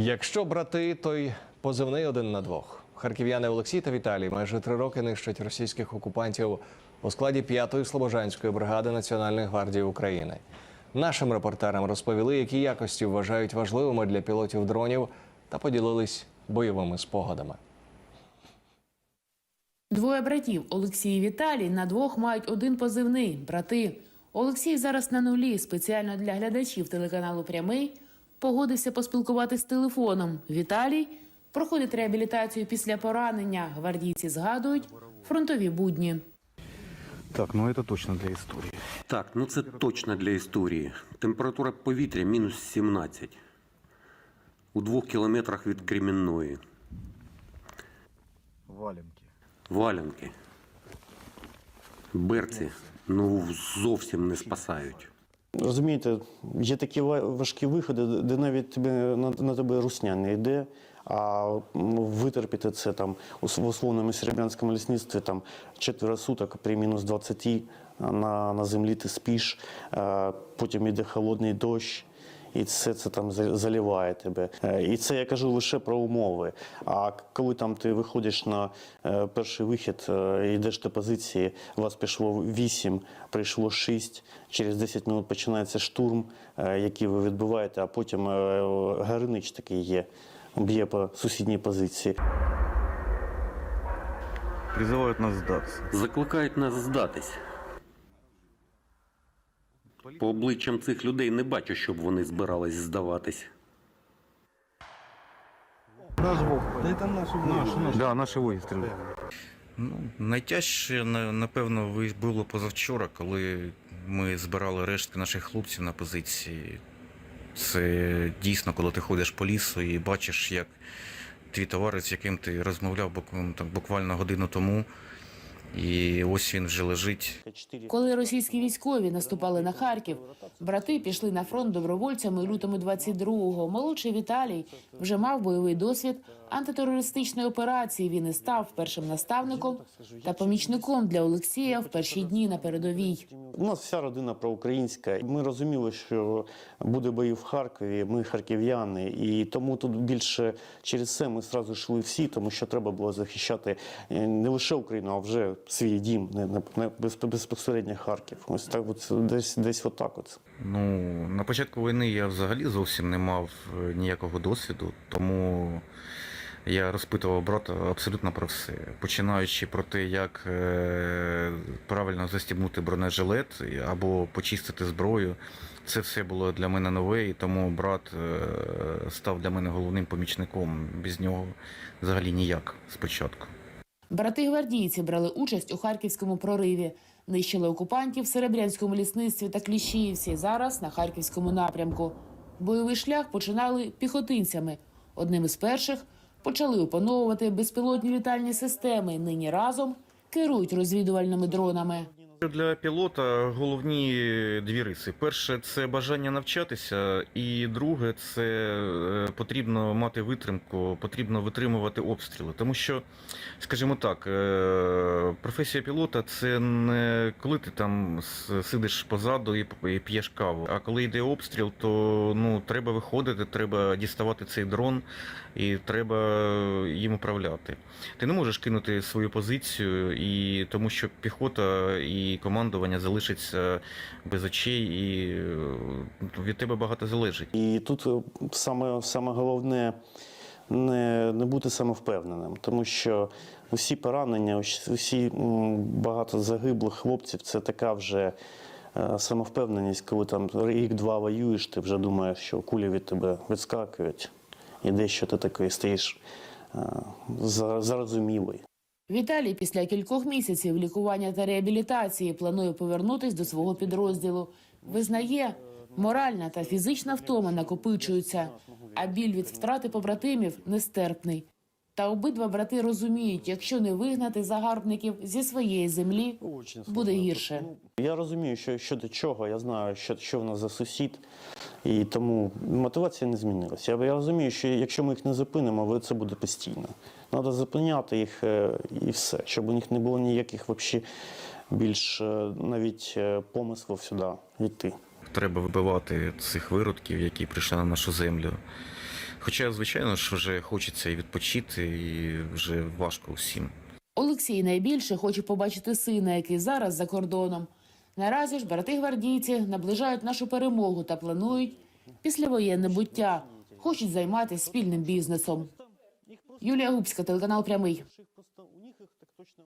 Якщо брати, то й позивний один на двох. Харків'яни Олексій та Віталій майже три роки нищать російських окупантів у складі 5-ї слобожанської бригади Національної гвардії України. Нашим репортерам розповіли, які якості вважають важливими для пілотів дронів, та поділились бойовими спогадами. Двоє братів Олексій і Віталій на двох мають один позивний брати. Олексій зараз на нулі. Спеціально для глядачів телеканалу Прямий погодився поспілкуватись телефоном. Віталій проходить реабілітацію після поранення. Гвардійці згадують фронтові будні. Так, ну это точно для истории. Так, ну це точно для історії. Температура повітря мінус 17. У двох кілометрах від Кремінної. Валенки. Валянки. Берці ну зовсім не спасають. Розумієте, є такі ва- важкі виходи, де навіть тебе, на, на тебе русня не йде, а витерпіти це там у условному серебрянському лісництві там четверо суток при мінус 20 на, на землі ти спіш, потім йде холодний дощ. І все це там за- заливає тебе. Е, І це я кажу лише про умови. А коли там ти виходиш на е, перший вихід, е, йдеш до позиції, вас пішло 8, прийшло 6, через 10 минут починається штурм, який ви відбиваєте, а потім гарнич такий є, б'є по сусідній позиції. Призывают нас сдаться. Закликають нас здатись. По обличчям цих людей не бачу, щоб вони збирались здаватись. Да, наши выстрелы. Ну, найтяжче, на- напевно, ви- було позавчора, коли ми збирали рештки наших хлопців на позиції. Це дійсно, коли ти ходиш по лісу і бачиш, як твій товариш, з яким ти розмовляв буквально, там, буквально годину тому, і ось він вже лежить. Коли російські військові наступали на Харків, брати пішли на фронт добровольцями лютому 22-го. Молодший Віталій вже мав бойовий досвід антитерористичної операції. Він і став першим наставником та помічником для Олексія в перші дні на передовій. У нас вся родина проукраїнська. Ми розуміли, що буде бої в Харкові. Ми харків'яни, і тому тут більше через це ми зразу йшли всі, тому що треба було захищати е, не лише Україну, а вже свій дім, не, не, не без- безпосередньо Харків. Ось так, от десь десь отак. От. Ну, на початку війни я взагалі зовсім не мав е, ніякого досвіду, тому я розпитував брата абсолютно про все. Починаючи про те, як е, правильно застібнути бронежилет або почистити зброю. Це все було для мене нове, і тому брат е, став для мене головним помічником. Без нього взагалі ніяк спочатку. Брати гвардійці брали участь у харківському прориві, нищили окупантів в Серебрянському лісництві та Кліщіївці. Зараз на харківському напрямку. Бойовий шлях починали піхотинцями. Одним із перших почали опановувати безпілотні літальні системи. Нині разом керують розвідувальними дронами. Для пілота головні дві риси. Перше це бажання навчатися, і друге це е, потрібно мати витримку, потрібно витримувати обстріли. Тому що, скажімо так, е, професія пілота це не коли ти там сидиш позаду і п'єш каву. А коли йде обстріл, то ну треба виходити, треба діставати цей дрон і треба їм управляти. Ти не можеш кинути свою позицію, і тому що піхота і командування залишиться без очей, і е, від тебе багато залежить. І тут е, саме, саме головне не, не бути самовпевненим, тому що усі поранення, усі багато загиблих хлопців це така вже е, самовпевненість, коли там рік-два воюєш, ти вже думаєш, що кулі від тебе відскакують, і дещо ти такий стаєш е, зарозумілий. Віталій після кількох місяців лікування та реабілітації планує повернутись до свого підрозділу. Визнає, моральна та фізична втома накопичуються, а біль від втрати побратимів нестерпний. Та обидва брати розуміють, якщо не вигнати загарбників зі своєї землі, буде гірше. Я розумію, що, що до чого, я знаю, що, що в нас за сусід, і тому мотивація не змінилася. Я, я розумію, що якщо ми їх не зупинимо, це буде постійно. Треба зупиняти їх е, і все, щоб у них не було ніяких вообще більш е, навіть е, помислів сюди йти. Треба вибивати цих виродків, які прийшли на нашу землю. Хоча, звичайно ж, вже хочеться і відпочити, і вже важко усім. Олексій найбільше хоче побачити сина, який зараз за кордоном. Наразі ж брати гвардійці наближають нашу перемогу та планують післявоєнне буття. Хочуть займатися спільним бізнесом. Юлія Губська, телеканал Прямий.